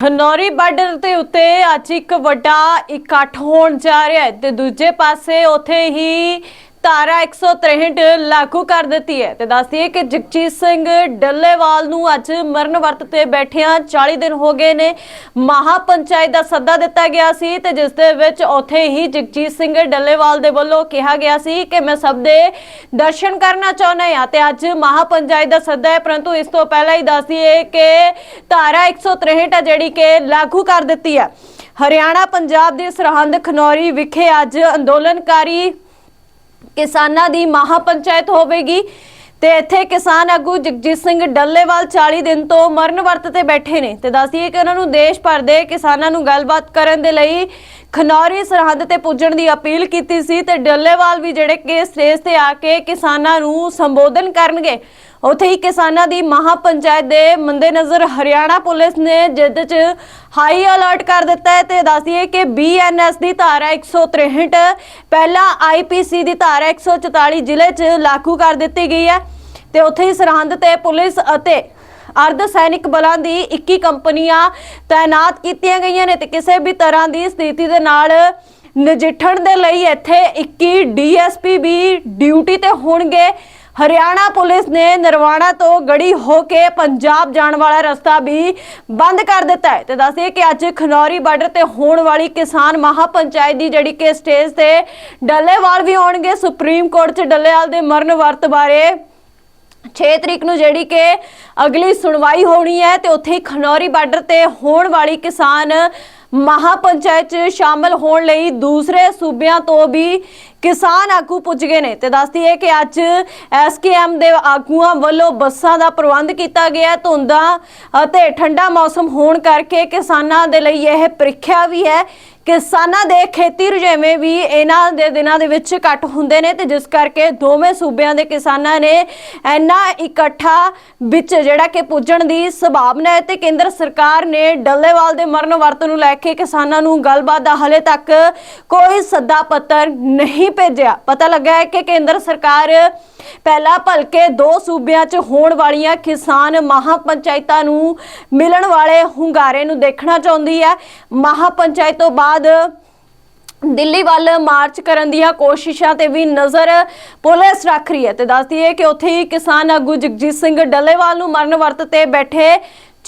Khanauri border ਦੇ ਉੱਤੇ ਅੱਜ ਇੱਕ ਵੱਡਾ ਇਕੱਠ ਹੋਣ ਜਾ ਰਿਹਾ ਹੈ ਤੇ ਦੂਜੇ ਪਾਸੇ ਉੱਥੇ ਹੀ ਧਾਰਾ 163 ਲਾਗੂ ਕਰ ਦਿੱਤੀ ਹੈ ਤੇ ਦੱਸਦੀਏ ਕਿ ਜਗਜੀਤ ਸਿੰਘ ਡੱਲੇਵਾਲ ਨੂੰ ਅੱਜ ਮਰਨ ਵਰਤ ਤੇ ਬੈਠਿਆਂ 40 ਦਿਨ ਹੋ ਗਏ ਨੇ। ਮਹਾ ਪੰਚਾਇਤ ਦਾ ਸੱਦਾ ਦਿੱਤਾ ਗਿਆ ਸੀ ਤੇ ਜਿਸ ਦੇ ਵਿੱਚ ਉੱਥੇ ਹੀ ਜਗਜੀਤ ਸਿੰਘ ਡੱਲੇਵਾਲ ਦੇ ਵੱਲੋਂ ਕਿਹਾ ਗਿਆ ਸੀ ਕਿ ਮੈਂ ਸਭ ਦੇ ਦਰਸ਼ਨ ਕਰਨਾ ਚਾਹੁੰਦਾ ਹਾਂ ਤੇ ਅੱਜ ਮਹਾ ਪੰਚਾਇਤ ਦਾ ਸੱਦਾ ਹੈ। ਪਰੰਤੂ ਇਸ ਤੋਂ ਪਹਿਲਾਂ ਹੀ ਦੱਸ ਦਈਏ ਕਿ ਧਾਰਾ 163 ਆ ਜਿਹੜੀ ਕਿ ਲਾਗੂ ਕਰ ਦਿੱਤੀ ਹੈ। ਹਰਿਆਣਾ, ਪੰਜਾਬ ਦੇ ਸਰਹੰਦ, ਖਨੌਰੀ ਵਿਖੇ ਅੱਜ ਅੰਦੋਲਨਕਾਰੀ ਕਿਸਾਨਾਂ ਦੀ ਮਹਾ ਪੰਚਾਇਤ ਹੋਵੇਗੀ ਤੇ ਇੱਥੇ ਕਿਸਾਨ ਆਗੂ ਜਗਜੀਤ ਸਿੰਘ ਡੱਲੇਵਾਲ 40 ਦਿਨ ਤੋਂ ਮਰਨ ਵਰਤ ਤੇ ਬੈਠੇ ਨੇ ਤੇ ਦੱਸਦੀਏ ਕਿ ਉਹਨਾਂ ਨੂੰ ਦੇਸ਼ ਭਰ ਦੇ ਕਿਸਾਨਾਂ ਨੂੰ ਗੱਲਬਾਤ ਕਰਨ ਦੇ ਲਈ ਖਨੌਰੀ ਸਰਹੱਦ ਤੇ ਪੁੱਜਣ ਦੀ ਅਪੀਲ ਕੀਤੀ ਸੀ ਤੇ ਡੱਲੇਵਾਲ ਵੀ ਜਿਹੜੇ ਕਿ ਸਟੇਜ ਤੇ ਆ ਕੇ ਕਿਸਾਨਾਂ ਨੂੰ ਸੰਬੋਧਨ ਕਰਨਗੇ। ਉੱਥੇ ਹੀ ਕਿਸਾਨਾਂ ਦੀ ਮਹਾ ਪੰਚਾਇਤ ਦੇ ਮੰਦੇਨਜ਼ਰ ਹਰਿਆਣਾ ਪੁਲਿਸ ਨੇ ਜਿੱਦ 'ਚ ਹਾਈ ਅਲਰਟ ਕਰ ਦਿੱਤਾ ਹੈ ਤੇ ਦੱਸਦੀਏ ਕਿ ਬੀਐਨਐਸ ਦੀ ਧਾਰਾ 163 ਪਹਿਲਾਂ ਆਈਪੀਸੀ ਦੀ ਧਾਰਾ 144 ਜ਼ਿਲ੍ਹੇ 'ਚ ਲਾਗੂ ਕਰ ਦਿੱਤੀ ਗਈ ਹੈ ਤੇ ਉੱਥੇ ਹੀ ਸਰਹੰਦ ਤੇ ਪੁਲਿਸ ਅਤੇ ਅਰਧ ਸੈਨਿਕ ਬਲਾਂ ਦੀ 21 ਕੰਪਨੀਆਂ ਤਾਇਨਾਤ ਕੀਤੀਆਂ ਗਈਆਂ ਨੇ ਤੇ ਕਿਸੇ ਵੀ ਤਰ੍ਹਾਂ ਦੀ ਸਥਿਤੀ ਦੇ ਨਾਲ ਨਜਿੱਠਣ ਦੇ ਲਈ ਇੱਥੇ 21 ਡੀਐਸਪੀ ਵੀ ਡਿਊਟੀ ਤੇ ਹੋਣਗੇ। ਹਰਿਆਣਾ ਪੁਲਿਸ ਨੇ ਨਰਵਾਣਾ ਤੋਂ ਗੜੀ ਹੋ ਕੇ ਪੰਜਾਬ ਜਾਣ ਵਾਲਾ ਰਸਤਾ ਵੀ ਬੰਦ ਕਰ ਦਿੱਤਾ ਹੈ। ਤੇ ਦੱਸਦੇ ਕਿ ਅੱਜ ਖਨੌਰੀ ਬਾਰਡਰ ਤੇ ਹੋਣ ਵਾਲੀ ਕਿਸਾਨ ਮਹਾ ਪੰਚਾਇਤ ਦੀ ਜਿਹੜੀ ਕਿ ਸਟੇਜ ਤੇ ਡੱਲੇਵਾਲ ਵੀ ਆਉਣਗੇ। ਸੁਪਰੀਮ ਕੋਰਟ 'ਚ ਡੱਲੇਵਾਲ ਦੇ ਮਰਨ ਵਰਤ ਬਾਰੇ 6 ਤਰੀਕ ਨੂੰ ਜਿਹੜੀ ਕਿ ਅਗਲੀ ਸੁਣਵਾਈ ਹੋਣੀ ਹੈ ਤੇ ਉੱਥੇ ਹੀ ਖਨੌਰੀ ਬਾਰਡਰ ਤੇ ਹੋਣ ਵਾਲੀ ਕਿਸਾਨ ਮਹਾ ਪੰਚਾਇਤ 'ਚ ਸ਼ਾਮਲ ਹੋਣ ਲਈ ਦੂਸਰੇ ਸੂਬਿਆਂ ਤੋਂ ਵੀ ਕਿਸਾਨ ਆਗੂ ਪੁੱਜ ਗਏ ਨੇ। ਤੇ ਦੱਸਦੀ ਹੈ ਕਿ ਅੱਜ ਐਸਕੇਐਮ ਦੇ ਆਗੂਆਂ ਵੱਲੋਂ ਬੱਸਾਂ ਦਾ ਪ੍ਰਬੰਧ ਕੀਤਾ ਗਿਆ। ਹੈ ਧੁੰਦਾਂ ਅਤੇ ਠੰਡਾ ਮੌਸਮ ਹੋਣ ਕਰਕੇ ਕਿਸਾਨਾਂ ਦੇ ਲਈ ਇਹ ਪ੍ਰੀਖਿਆ ਵੀ ਹੈ। ਕਿਸਾਨਾਂ ਦੇ ਖੇਤੀ ਰੁਝੇਵੇਂ ਵੀ ਇਹਨਾਂ ਦੇ ਦਿਨਾਂ ਦੇ ਵਿੱਚ ਘੱਟ ਹੁੰਦੇ ਨੇ ਤੇ ਜਿਸ ਕਰਕੇ ਦੋਵੇਂ ਸੂਬਿਆਂ ਦੇ ਕਿਸਾਨਾਂ ਨੇ ਇੰਨਾ ਇਕੱਠਾ ਵਿੱਚ ਜਿਹੜਾ ਕਿ ਪੁੱਜਣ ਦੀ ਸੰਭਾਵਨਾ ਹੈ। ਤੇ ਕੇਂਦਰ ਸਰਕਾਰ ਨੇ ਡੱਲੇਵਾਲ ਦੇ ਮਰਨ ਵਰਤ ਨੂੰ ਲੈ ਕੇ ਕਿਸਾਨਾਂ ਨੂੰ ਗੱਲਬਾਤ ਦਾ ਹਲੇ ਤੱਕ ਕੋਈ ਸੱਦਾ ਪੱਤਰ ਨਹੀਂ ਭੇਜਿਆ। ਪਤਾ ਲੱਗਾ ਹੈ ਕਿ ਕੇਂਦਰ ਸਰਕਾਰ ਪਹਿਲਾਂ ਭਲਕੇ ਦੋ ਸੂਬਿਆਂ 'ਚ ਹੋਣ ਵਾਲੀਆਂ ਕਿਸਾਨ ਮਹਾ ਨੂੰ ਮਿਲਣ ਵਾਲੇ ਹੁੰਗਾਰੇ ਨੂੰ ਦੇਖਣਾ ਚਾਹੁੰਦੀ ਹੈ। ਮਹਾ ਪੰਚਾਇਤ ਤੋਂ ਬਾਅਦ ਦਿੱਲੀ ਵੱਲ ਮਾਰਚ ਕਰਨ ਦੀਆਂ ਕੋਸ਼ਿਸ਼ਾਂ ਤੇ ਵੀ ਨਜ਼ਰ ਪੁਲਿਸ ਰੱਖ ਰਹੀ ਹੈ। ਤੇ ਦੱਸਦੀ ਹੈ ਕਿ ਉੱਥੇ ਹੀ ਕਿਸਾਨ ਆਗੂ ਜਗਜੀਤ ਸਿੰਘ ਡੱਲੇਵਾਲ ਨੂੰ ਮਰਨ ਵਰਤ ਤੇ ਬੈਠੇ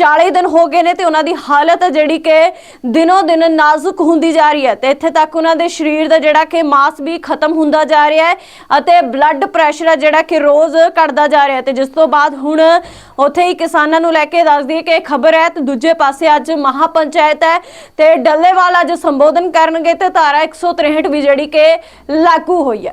40 ਦਿਨ ਹੋ ਗਏ ਨੇ ਤੇ ਉਹਨਾਂ ਦੀ ਹਾਲਤ ਜਿਹੜੀ ਕਿ ਦਿਨੋ ਦਿਨ ਨਾਜ਼ੁਕ ਹੁੰਦੀ ਜਾ ਰਹੀ ਹੈ ਤੇ ਇੱਥੇ ਤੱਕ ਉਹਨਾਂ ਦੇ ਸਰੀਰ ਦਾ ਜਿਹੜਾ ਕਿ ਮਾਸ ਵੀ ਖਤਮ ਹੁੰਦਾ ਜਾ ਰਿਹਾ ਹੈ ਅਤੇ ਬਲੱਡ ਪ੍ਰੈਸ਼ਰ ਜਿਹੜਾ ਕਿ ਰੋਜ਼ ਘਟਦਾ ਜਾ ਰਿਹਾ ਹੈ ਤੇ ਜਿਸ ਤੋਂ ਬਾਅਦ ਹੁਣ ਉੱਥੇ ਹੀ ਕਿਸਾਨਾਂ ਨੂੰ ਲੈ ਕੇ ਦੱਸਦੀ ਦਈਏ ਕਿ ਖਬਰ ਹੈ ਤੇ ਦੂਜੇ ਪਾਸੇ ਅੱਜ ਮਹਾ ਪੰਚਾਇਤ ਹੈ ਤੇ ਡੱਲੇਵਾਲ ਅੱਜ ਸੰਬੋਧਨ ਕਰਨਗੇ ਤੇ ਧਾਰਾ 163 ਵੀ ਜਿਹੜੀ ਕਿ ਲਾਗੂ ਹੋਈ ਹੈ।